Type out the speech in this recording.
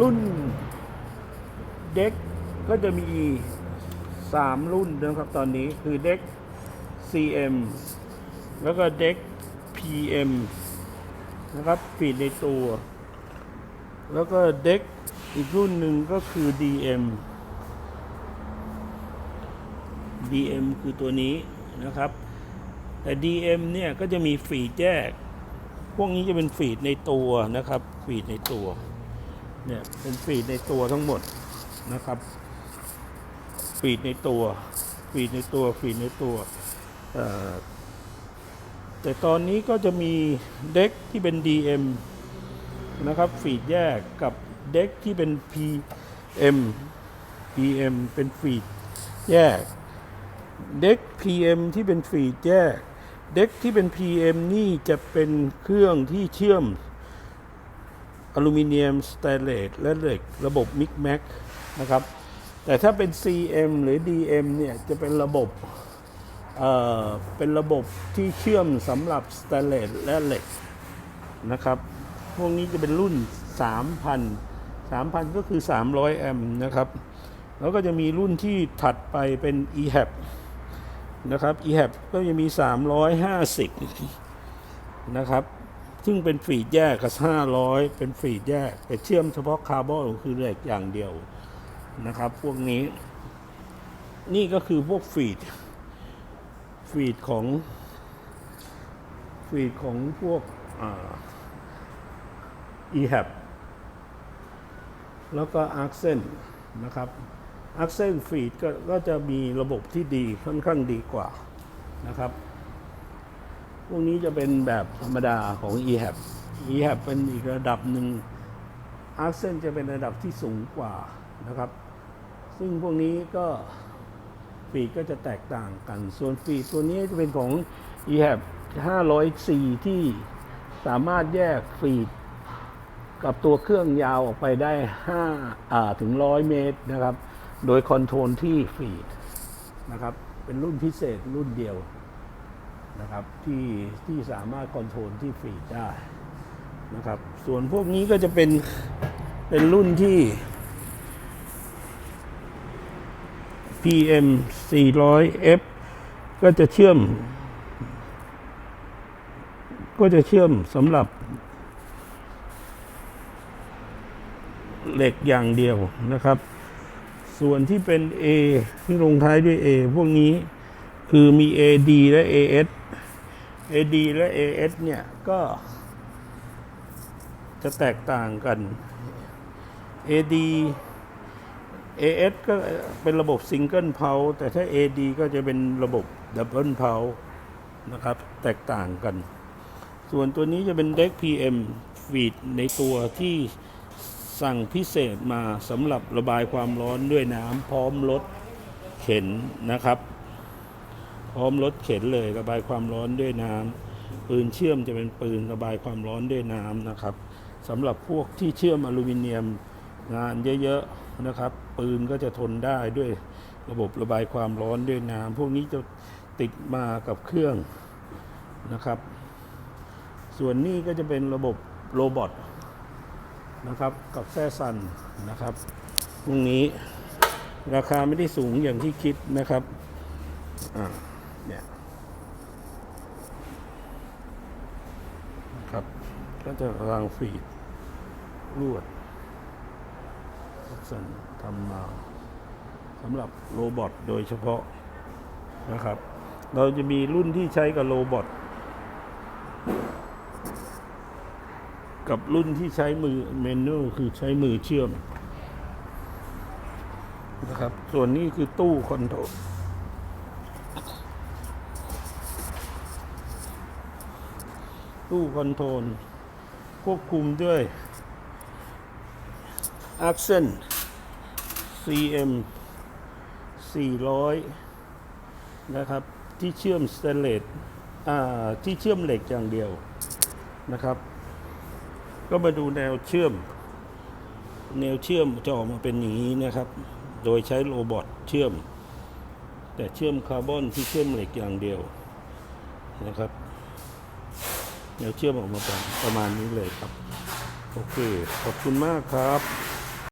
รุ่นเด็กก็จะมี 3 รุ่นนะครับตอนนี้คือเด็ก CM แล้วก็เด็ก PM นะครับฟีดในตัว แล้วก็เด็กอีกรุ่นหนึ่งก็คือ DM DM คือตัวนี้นะครับ แต่ DM เนี่ยก็จะมีฟีดแยก พวกนี้จะเป็นฟีดในตัวนะครับ ฟีดในตัว เนี่ยเป็นฟีดในตัวทั้งหมดนะครับ ฟีดในตัว ฟีดในตัว ฟีดในตัวแต่ตอนนี้ก็จะมีเด็กที่เป็น DM นะครับ ฟีดแยกกับเด็กที่เป็น PM PM เป็นฟีดแยก เด็ก PM ที่เป็นฟีดแยก เด็กที่เป็น PM นี่จะเป็นเครื่องที่เชื่อม อลูมิเนียมสแตนเลสและเหล็กระบบมิกแม็กนะครับ แต่ถ้าเป็น CM หรือ DM เนี่ยจะเป็นระบบเอ่อเป็นระบบที่เชื่อมสำหรับสแตนเลสและเหล็กนะครับ พวกนี้จะเป็นรุ่น 3,000 3,000 ก็คือ 300 แอมป์นะครับ แล้วก็จะมีรุ่นที่ถัดไปเป็น EHAP นะครับ EHAP ก็จะมี 350 นะครับ ซึ่งเป็นฟีดแยกกับ 500 เป็นฟีดแยก แต่เชื่อมเฉพาะคาร์บอนคือเหล็กอย่างเดียวนะครับ พวกนี้ นี่ก็คือพวกฟีดฟีดของฟีดของพวกอ่า EHAP แล้วก็ a r c s e n นนะครับ a r c s e n Feed ก็ก็จะมีระบบที่ดีค่อนข้างดีกว่านะครับ พวกนี้จะเป็นแบบธรรมดาของ EHAP EHAP เป็นอีกระดับหนึ่ง a r c s e n จะเป็นระดับที่สูงกว่านะครับ ซึ่งพวกนี้ก็ฟีดก็จะแตกต่างกัน ส่วนฟีดตัวนี้จะเป็นของ EHAP 500C ที่สามารถแยกฟีดกับตัวเครื่องยาวออกไปได้5อ่าถึง 100 เมตรนะครับ โดยคอนโทรลที่ฟีดนะครับ เป็นรุ่นพิเศษรุ่นเดียว นะครับที่ที่สามารถคอนโทรลที่ฟรีได้นะครับส่วนพวกนี้ก็จะเป็นเป็นรุ่นที่ PM 400F ก็จะเชื่อม ก็จะเชื่อมสำหรับเหล็กอย่างเดียวนะครับ ส่วนที่เป็น A ที่ลงท้ายด้วย A พวกนี้ คือมี AD และ AS AD และ AS เนี่ย ก็ จะแตกต่างกัน AD AS ก็เป็นระบบซิงเกิลเพาแต่ถ้า AD ก็จะเป็นระบบดับเบิลเพานะครับ แตกต่างกัน ส่วนตัวนี้จะเป็นเด็ก PM ฟีดในตัวที่สั่งพิเศษมาสำหรับระบายความร้อนด้วยน้ำพร้อมรถเข็นนะครับ พร้อมรถเข็นเลยระบายความร้อนด้วยน้ำปืนเชื่อมจะเป็นปืนระบายความร้อนด้วยน้ำนะครับสำหรับพวกที่เชื่อมอลูมิเนียมงานเยอะๆนะครับ ปืนก็จะทนได้ด้วยระบบระบายความร้อนด้วยน้ำพวกนี้จะติดมากับเครื่องนะครับ ส่วนนี้ก็จะเป็นระบบโรบอทนะครับกับแซ่ซันนะครับตรงนี้ราคาไม่ได้สูงอย่างที่คิดนะครับอ่า เนี่ยครับ ก็จะรางฟีดลวดแซ่ซันทำมาสำหรับโรบอทโดยเฉพาะนะครับ เราจะมีรุ่นที่ใช้กับโรบอทกับรุ่นที่ใช้มือเมนูคือใช้มือเชื่อมนะครับ ส่วนนี้คือตู้คอนโทรล ตู้คอนโทรล ควบคุมด้วย Accent CM 400 นะครับ ที่เชื่อมสเตนเลสที่เชื่อมเหล็กอย่างเดียวนะครับ ก็มาดูแนวเชื่อม แนวเชื่อมจะออกมาเป็นอย่างนี้นะครับ โดยใช้โรบอทเชื่อม แต่เชื่อมคาร์บอนที่เชื่อมเหล็กอย่างเดียวนะครับ แนวเชื่อมออกมาประมาณนี้เลยครับ โอเค ขอบคุณมากครับ